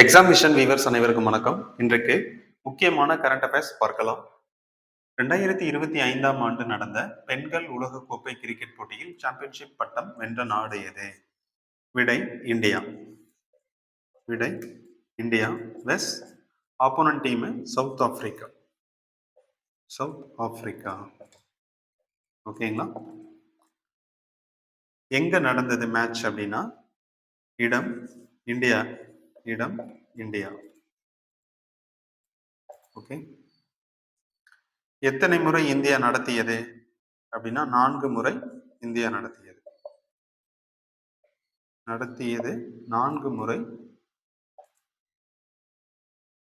Examination viewers அனைவருக்கும் வணக்கம். இன்றைக்கு முக்கியமான கரண்ட் அஃபேர்ஸ் பார்க்கலாம். ரெண்டாயிரத்தி இருபத்தி ஐந்தாம் ஆண்டு நடந்த பெண்கள் உலகக்கோப்பை கிரிக்கெட் போட்டியில் சாம்பியன்ஷிப் பட்டம் வென்ற நாடு எது? விடை இந்தியா. விடை India vs opponent team South Africa South Africa ஓகேங்களா எங்க நடந்தது மேட்ச் அப்படின்னா இடம் இந்தியா. இடம் இந்தியா. ஓகே எத்தனை முறை இந்தியா நடத்தியது? அப்படின்னா நான்கு முறை இந்தியா நடத்தியது. நடத்தியது நான்கு முறை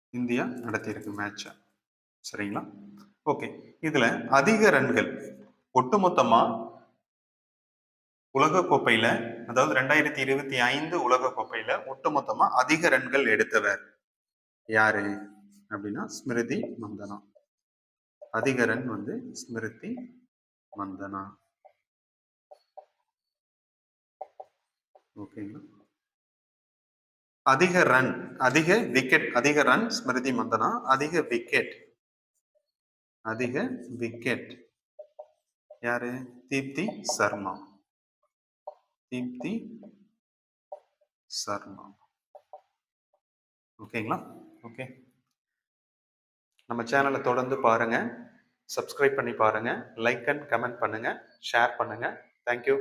இந்தியா நடத்தியிருக்கு மேட்சை சரிங்களா? ஓகே இதுல அதிக ரன்கள் ஒட்டுமொத்தமா உலகக்கோப்பையில அதாவது ரெண்டாயிரத்தி இருபத்தி ஐந்து உலகக்கோப்பையில ஒட்டுமொத்தமா அதிக ரன்கள் எடுத்தவர் யாரு? அப்படின்னா ஸ்மிருதி மந்தனா. அதிக ரன் வந்து ஸ்மிருதி மந்தனா. ஓகேங்களா அதிக ரன் அதிக விக்கெட் அதிக ரன் ஸ்மிருதி மந்தனா அதிக விக்கெட் அதிக விக்கெட் யாரு? தீப்தி சர்மா. தீப்தி சர்மா ஓகேங்களா? ஓகே. நம்ம சேனலை தொடர்ந்து பாருங்கள் சப்ஸ்கிரைப் பண்ணி பாருங்கள் லைக் அண்ட் கமெண்ட் பண்ணுங்கள் ஷேர் பண்ணுங்கள் தேங்க்யூ.